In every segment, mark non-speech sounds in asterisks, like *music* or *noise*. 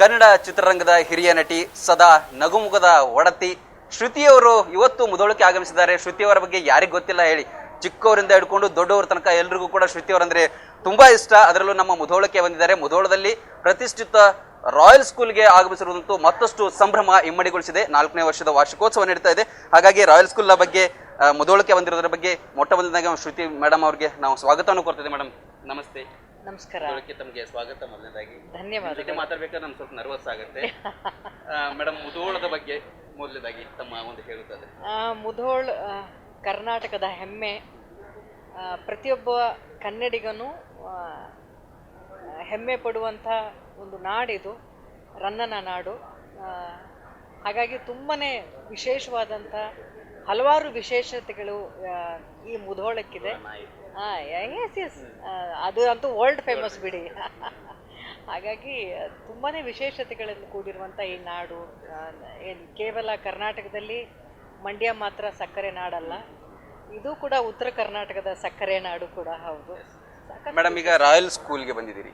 ಕನ್ನಡ ಚಿತ್ರರಂಗದ ಹಿರಿಯ ನಟಿ ಸದಾ ನಗುಮುಖದ ಒಡತಿ. ಶ್ರುತಿಯವರು ಇವತ್ತು ಮುದೋಳಕ್ಕೆ ಆಗಮಿಸಿದ್ದಾರೆ. ಶ್ರುತಿಯವರ ಬಗ್ಗೆ ಯಾರಿಗೆ ಗೊತ್ತಿಲ್ಲ. ಹೇಳಿ, ಚಿಕ್ಕವರಿಂದ ಹಿಡ್ಕೊಂಡು ದೊಡ್ಡವರ ತನಕ ಎಲ್ರಿಗೂ ಕೂಡ ಶ್ರುತಿಯವರಂದ್ರೆ ತುಂಬಾ ಇಷ್ಟ. ಅದರಲ್ಲೂ ನಮ್ಮ ಮುಧೋಳಕ್ಕೆ ಬಂದಿದ್ದಾರೆ. ಮುಧೋಳದಲ್ಲಿ ಪ್ರತಿಷ್ಠಿತ ರಾಯಲ್ ಸ್ಕೂಲ್ಗೆ ಆಗಮಿಸಿರುವಂತೂ ಮತ್ತಷ್ಟು ಸಂಭ್ರಮ ಇಮ್ಮಡಿಗೊಳಿಸಿದೆ. ನಾಲ್ಕನೇ ವರ್ಷದ ವಾರ್ಷಿಕೋತ್ಸವ ನಡೀತಾ ಇದೆ. ಹಾಗಾಗಿ ರಾಯಲ್ ಸ್ಕೂಲ್ನ ಬಗ್ಗೆ ಮುಧೋಳಕ್ಕೆ ಬಂದಿರೋದ್ರ ಬಗ್ಗೆ ಮೊಟ್ಟ ಮೊದಲನಾಗ ಶ್ರುತಿ ಮೇಡಮ್ ಅವ್ರಿಗೆ ನಾವು ಸ್ವಾಗತವನ್ನು ಕೊಡ್ತಿದ್ದೆ ಮೇಡಮ್ ನಮಸ್ತೆ. ನಮಸ್ಕಾರ. ತಮಗೆ ಸ್ವಾಗತ ಮೊದಲನೇದಾಗಿ. ಧನ್ಯವಾದ ಜೊತೆ ಮಾತಾಡ್ಬೇಕಾದ್ರೆ ನಮ್ಗೆ ಸ್ವಲ್ಪ ನರ್ವಸ್ ಆಗುತ್ತೆ. *laughs* ಮೇಡಮ್ ಮುಧೋಳದ ಬಗ್ಗೆ ಮೊದಲನೇದಾಗಿ ತಮ್ಮ ಒಂದು ಹೇಳುತ್ತದೆ ಮುಧೋಳ ಕರ್ನಾಟಕದ ಹೆಮ್ಮೆ. ಪ್ರತಿಯೊಬ್ಬ ಕನ್ನಡಿಗನು ಹೆಮ್ಮೆ ಪಡುವಂಥ ಒಂದು ನಾಡಿದು ರನ್ನನ ನಾಡು. ಹಾಗಾಗಿ ತುಂಬನೇ ವಿಶೇಷವಾದಂಥ ಹಲವಾರು ವಿಶೇಷತೆಗಳು ಈ ಮುಧೋಳಕ್ಕಿದೆ. ಎಸ್ ಎಸ್ ಅದು ಅಂತೂ ವರ್ಲ್ಡ್ ಫೇಮಸ್ ಬಿಡಿ. *laughs* ಹಾಗಾಗಿ ತುಂಬಾನೇ ವಿಶೇಷತೆಗಳನ್ನು ಕೂಡಿರುವಂಥ ಈ ನಾಡು ಕೇವಲ ಕರ್ನಾಟಕದಲ್ಲಿ ಮಂಡ್ಯ ಮಾತ್ರ ಸಕ್ಕರೆ ನಾಡಲ್ಲ. ಇದು ಕೂಡ ಉತ್ತರ ಕರ್ನಾಟಕದ ಸಕ್ಕರೆ ನಾಡು ಕೂಡ ಹೌದು. ಮೇಡಮ್ ಈಗ ರಾಯಲ್ ಸ್ಕೂಲ್ಗೆ ಬಂದಿದ್ದೀರಿ.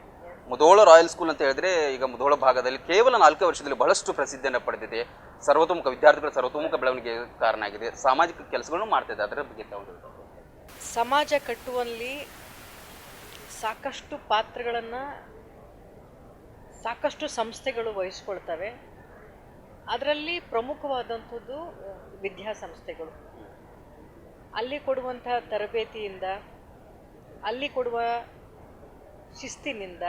ಮುಧೋಳ ರಾಯಲ್ ಸ್ಕೂಲ್ ಅಂತ ಹೇಳಿದ್ರೆ ಈಗ ಮುಧೋಳ ಭಾಗದಲ್ಲಿ ಕೇವಲ ನಾಲ್ಕು ವರ್ಷದಲ್ಲಿ ಬಹಳಷ್ಟು ಪ್ರಸಿದ್ಧಿಯನ್ನು ಪಡೆದಿದೆ. ಸರ್ವತೋಮುಖ ವಿದ್ಯಾರ್ಥಿಗಳ ಸರ್ವತೋಮುಖ ಬೆಳವಣಿಗೆ ಕಾರಣ ಆಗಿದೆ ಸಾಮಾಜಿಕ ಕೆಲಸಗಳನ್ನು ಮಾಡ್ತಿದೆ ಅದರ ಬಗ್ಗೆ ಸಮಾಜ ಕಟ್ಟುವಲ್ಲಿ ಸಾಕಷ್ಟು ಪಾತ್ರಗಳನ್ನು ಸಾಕಷ್ಟು ಸಂಸ್ಥೆಗಳು ವಹಿಸ್ಕೊಳ್ತವೆ. ಅದರಲ್ಲಿ ಪ್ರಮುಖವಾದಂಥದ್ದು ವಿದ್ಯಾಸಂಸ್ಥೆಗಳು. ಅಲ್ಲಿ ಕೊಡುವಂಥ ತರಬೇತಿಯಿಂದ, ಅಲ್ಲಿ ಕೊಡುವ ಶಿಸ್ತಿನಿಂದ,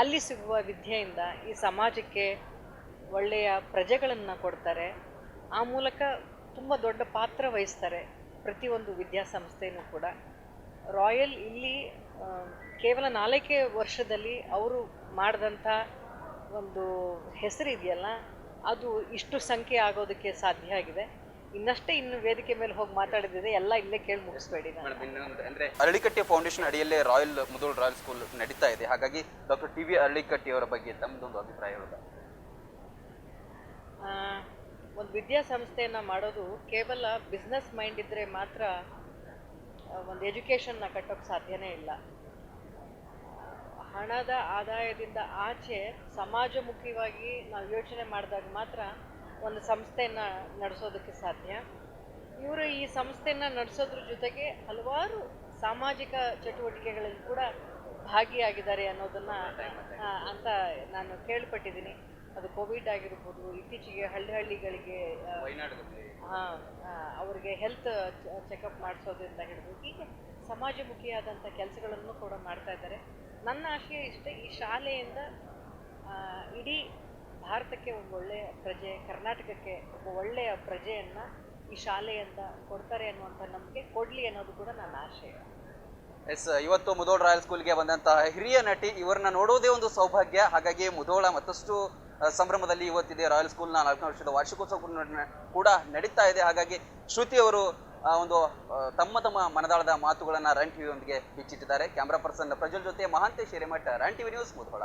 ಅಲ್ಲಿ ಸಿಗುವ ವಿದ್ಯೆಯಿಂದ ಈ ಸಮಾಜಕ್ಕೆ ಒಳ್ಳೆಯ ಪ್ರಜೆಗಳನ್ನು ಕೊಡ್ತಾರೆ. ಆ ಮೂಲಕ ತುಂಬ ದೊಡ್ಡ ಪಾತ್ರ ವಹಿಸ್ತಾರೆ ಪ್ರತಿಯೊಂದು ವಿದ್ಯಾಸಂಸ್ಥೆಯೂ ಕೂಡ. ರಾಯಲ್ ಇಲ್ಲಿ ಕೇವಲ ನಾಲ್ಕೇ ವರ್ಷದಲ್ಲಿ ಅವರು ಮಾಡಿದಂಥ ಒಂದು ಹೆಸರಿದೆಯಲ್ಲ, ಅದು ಇಷ್ಟು ಸಂಖ್ಯೆ ಆಗೋದಕ್ಕೆ ಸಾಧ್ಯ ಆಗಿದೆ. ಇನ್ನಷ್ಟೇ ಇನ್ನು ವೇದಿಕೆ ಮೇಲೆ ಹೋಗಿ ಮಾತಾಡಿದ್ರೆ ಎಲ್ಲ ಇಲ್ಲೇ ಕೇಳಿ ಮುಗಿಸ್ಬೇಡಿ ನಾನು. ಮೇಡಮ್ ಇನ್ನೊಂದು ಅಂದ್ರೆ ಅರಳಿಕಟ್ಟೆ ಫೌಂಡೇಶನ್ ಅಡಿಯಲ್ಲೇ ರಾಯಲ್ ಮುದೋಳ್ ರಾಯಲ್ ಸ್ಕೂಲ್ ನಡೀತಾ ಇದೆ. ಹಾಗಾಗಿ ಡಾಕ್ಟರ್ ಟಿ ವಿ ಅರಳಿಕಟ್ಟಿ ಅವರ ಬಗ್ಗೆ ತಮ್ಮದೊಂದು ಅಭಿಪ್ರಾಯ ಹೇಳೋದು ಆ, ಒಂದು ವಿದ್ಯಾಸಂಸ್ಥೆಯನ್ನು ಮಾಡೋದು ಕೇವಲ ಬಿಸ್ನೆಸ್ ಮೈಂಡ್ ಇದ್ದರೆ ಮಾತ್ರ ಒಂದು ಎಜುಕೇಷನ್ನ ಕಟ್ಟೋಕ್ಕೆ ಸಾಧ್ಯನೇ ಇಲ್ಲ. ಹಣದ ಆದಾಯದಿಂದ ಆಚೆ ಸಮಾಜಮುಖಿವಾಗಿ ನಾವು ಯೋಚನೆ ಮಾಡಿದಾಗ ಮಾತ್ರ ಒಂದು ಸಂಸ್ಥೆಯನ್ನು ನಡೆಸೋದಕ್ಕೆ ಸಾಧ್ಯ. ಇವರು ಈ ಸಂಸ್ಥೆಯನ್ನು ನಡೆಸೋದ್ರ ಜೊತೆಗೆ ಹಲವಾರು ಸಾಮಾಜಿಕ ಚಟುವಟಿಕೆಗಳಲ್ಲಿ ಕೂಡ ಭಾಗಿಯಾಗಿದ್ದಾರೆ ಅನ್ನೋದನ್ನು ಅಂತ ನಾನು ಕೇಳ್ಪಟ್ಟಿದ್ದೀನಿ. ಅದು ಕೋವಿಡ್ ಆಗಿರ್ಬೋದು ಇತ್ತೀಚೆಗೆ ಹಳ್ಳಿ ಹಳ್ಳಿಗಳಿಗೆ ಹಾ, ಅವ್ರಿಗೆ ಹೆಲ್ತ್ ಚೆಕಪ್ ಮಾಡಿಸೋದ್ರಿಂದ ಹಿಡಿದು ಹೀಗೆ ಸಮಾಜಮುಖಿಯಾದಂಥ ಕೆಲಸಗಳನ್ನು ಕೂಡ ಮಾಡ್ತಾ ಇದ್ದಾರೆ. ನನ್ನ ಆಶಯ ಇಷ್ಟೇ ಈ ಶಾಲೆಯಿಂದ ಇಡೀ ಭಾರತಕ್ಕೆ ಒಂದು ಒಳ್ಳೆಯ ಪ್ರಜೆ, ಕರ್ನಾಟಕಕ್ಕೆ ಒಬ್ಬ ಒಳ್ಳೆಯ ಪ್ರಜೆಯನ್ನು ಈ ಶಾಲೆಯಿಂದ ಕೊಡ್ತಾರೆ ಅನ್ನುವಂಥ ನಂಬಿಕೆ ಕೊಡಲಿ ಅನ್ನೋದು ಕೂಡ ನನ್ನ ಆಶಯ. ಎಸ್, ಇವತ್ತು ಮುಧೋಳ ರಾಯಲ್ ಸ್ಕೂಲ್ಗೆ ಬಂದಂತಹ ಹಿರಿಯ ನಟಿ ಇವರನ್ನ ನೋಡೋದೇ ಒಂದು ಸೌಭಾಗ್ಯ. ಹಾಗಾಗಿ ಮುಧೋಳ ಮತ್ತಷ್ಟು ಸಂಭ್ರಮದಲ್ಲಿ ಇವತ್ತಿದೆ ರಾಯಲ್ ಸ್ಕೂಲ್ನ ನಾಲ್ಕನೇ ವರ್ಷದ ವಾರ್ಷಿಕೋತ್ಸವ ಕೂಡ ನಡೀತಾ ಇದೆ. ಹಾಗಾಗಿ ಶ್ರುತಿ ಅವರು ಒಂದು ತಮ್ಮ ತಮ್ಮ ಮನದಾಳದ ಮಾತುಗಳನ್ನ ರನ್ ಟಿವಿಯೊಂದಿಗೆ ಬಿಚ್ಚಿಟ್ಟಿದ್ದಾರೆ. ಕ್ಯಾಮ್ರಾ ಪರ್ಸನ್ ಪ್ರಜ್ವಲ್ ಜೊತೆ Mahantesh Hiremath run TV news Mudhol